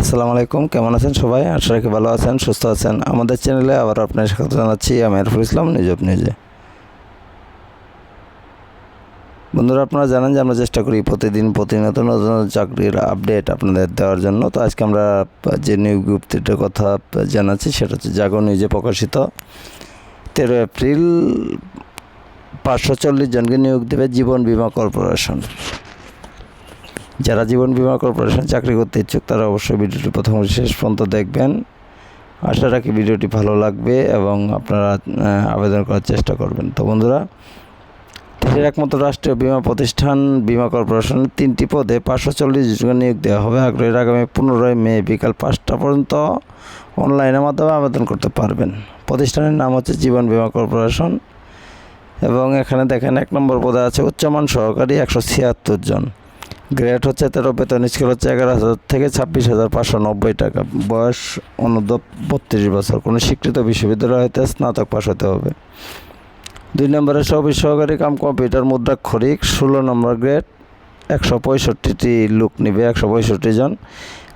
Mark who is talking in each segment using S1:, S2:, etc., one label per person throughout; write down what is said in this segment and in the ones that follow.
S1: আসসালামু আলাইকুম, কেমন আছেন সবাই? আশা রাখি ভালো আছেন, সুস্থ আছেন। আমাদের চ্যানেলে আবার আপনার স্বাগত জানাচ্ছি, আমি আরফুল ইসলাম নিজব নিজে বন্ধুরা, আপনারা জানেন যে আমরা চেষ্টা করি প্রতিদিন প্রতিনিয়ত নতুন চাকরির আপডেট আপনাদের দেওয়ার জন্য। তো আজকে আমরা, যে নিয়োগ বিজ্ঞপ্তিটার কথা জানাচ্ছি, সেটা হচ্ছে জাগো নিউজে প্রকাশিত। তেরো এপ্রিল পাঁচশো চল্লিশ জনকে নিয়োগ দেবে জীবন বীমা কর্পোরেশন। যারা জীবন বিমা কর্পোরেশন চাকরি করতে ইচ্ছুক, তারা অবশ্যই ভিডিওটি প্রথম শেষ পর্যন্ত দেখবেন। আশা রাখি ভিডিওটি ভালো লাগবে এবং আপনারা আবেদন করার চেষ্টা করবেন। তো বন্ধুরা, দেশের একমাত্র রাষ্ট্রীয় বিমা প্রতিষ্ঠান, বিমা কর্পোরেশনের তিনটি পদে পাঁচশো চল্লিশ জন নিয়োগ দেওয়া হবে। আগ্রহীর আগামী পনেরোই মে বিকাল পাঁচটা পর্যন্ত অনলাইনের মাধ্যমে আবেদন করতে পারবেন। প্রতিষ্ঠানের নাম হচ্ছে জীবন বিমা কর্পোরেশন এবং এখানে দেখেন এক নম্বর পদে আছে উচ্চমান সহকারী একশো ছিয়াত্তর জন। গ্রেড হচ্ছে তেরো, বেতন স্কেল হচ্ছে এগারো হাজার থেকে ছাব্বিশ হাজার পাঁচশো নব্বই টাকা। বয়স অনূর্ধ্ব বত্রিশ বছর। কোনো স্বীকৃত বিশ্ববিদ্যালয় হতে স্নাতক পাশ হতে হবে। দুই নম্বরে অফিস সহকারী কাম কম্পিউটার মুদ্রাক্ষরিক। ষোলো নম্বর গ্রেড একশো পঁয়ষট্টিটি লোক নিবে, একশো পঁয়ষট্টি জন।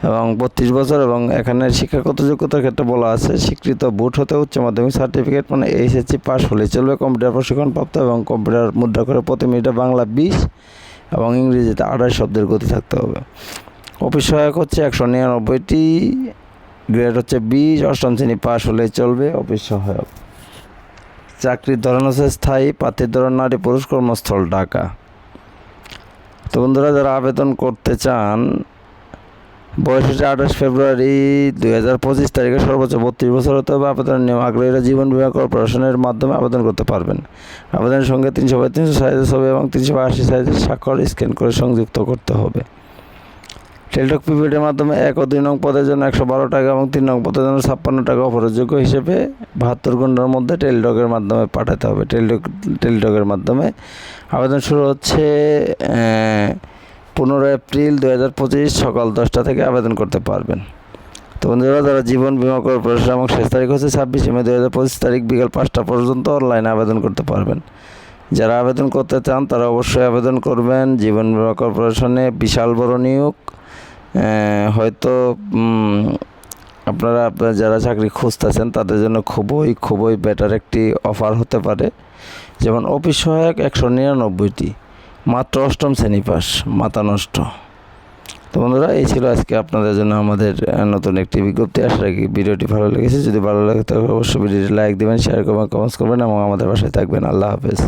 S1: এবং বত্রিশ বছর এবং এখানে শিক্ষাগত যোগ্যতার ক্ষেত্রে বলা আছে, স্বীকৃত বুট হতে উচ্চ মাধ্যমিক সার্টিফিকেট মানে এইচএসসি পাস হলে চলবে। কম্পিউটার প্রশিক্ষণপ্রাপ্ত এবং কম্পিউটার মুদ্রা করে প্রতি মিনিটে বাংলা বিশ। এবং ইংরেজিতে আড়াই শব্দের গতি থাকতে হবে। অফিস সহায়ক হচ্ছে একশো নিরানব্বইটি, গ্রেড হচ্ছে বিশ, অষ্টম শ্রেণি পাস হলেই চলবে অফিস সহায়ক। চাকরির ধরন হচ্ছে স্থায়ী, প্রার্থীর ধরন নারী পুরুষ কর্মস্থল, ঢাকা। তো বন্ধুরা, যারা আবেদন করতে চান বয়স হচ্ছে আঠাশ ফেব্রুয়ারি দুই হাজার পঁচিশ তারিখে সর্বোচ্চ বত্রিশ বছর হতে হবে। আবেদনের নিয়ম আগ্রহীরা জীবন বীমা কর্পোরেশনের মাধ্যমে আবেদন করতে পারবেন। আবেদনের সঙ্গে তিনশো বাই তিনশো সাইজের ছবি এবং তিনশো বাই আশি সাইজের স্বাক্ষর স্ক্যান করে সংযুক্ত করতে হবে। টেলটক প্রিপেডের মাধ্যমে এক ও দুই নং পদের জন্য একশো বারো টাকা এবং তিন নং পদের জন্য ছাপ্পান্ন টাকা অপরযোগ্য হিসেবে বাহাত্তর ঘণ্টার মধ্যে টেলটকের মাধ্যমে পাঠাতে হবে। টেলটক, টেলটকের মাধ্যমে আবেদন শুরু হচ্ছে পনেরো এপ্রিল দু হাজার পঁচিশ সকাল দশটা থেকে আবেদন করতে পারবেন। তো বন্ধুরা, যারা জীবন বিমা কর্পোরেশন এবং শেষ তারিখ হচ্ছে ছাব্বিশে মে দু হাজার পঁচিশ তারিখ বিকাল পাঁচটা পর্যন্ত অনলাইনে আবেদন করতে পারবেন। যারা আবেদন করতে চান, তারা অবশ্যই আবেদন করবেন। জীবন বিমা কর্পোরেশনে বিশাল বড় নিয়োগ। হয়তো আপনারা আপনারা যারা চাকরি খুঁজতেছেন, তাদের জন্য খুবই খুবই বেটার একটি অফার হতে পারে। যেমন অফিস সহায়ক একশো নিরানব্বইটি। মাত্র অষ্টম শ্রেণি পাস, মাথা নষ্ট। তো বন্ধুরা, এই ছিল আজকে আপনাদের জন্য আমাদের নতুন একটি বিজ্ঞপ্তি। আশা রাখি ভিডিওটি ভালো লেগেছে। যদি ভালো লাগে তাহলে অবশ্যই ভিডিওটি লাইক দেবেন শেয়ার করবেন কমেন্টস করবেন এবং আমাদের বাসায় থাকবেন। আল্লাহ হাফেজ।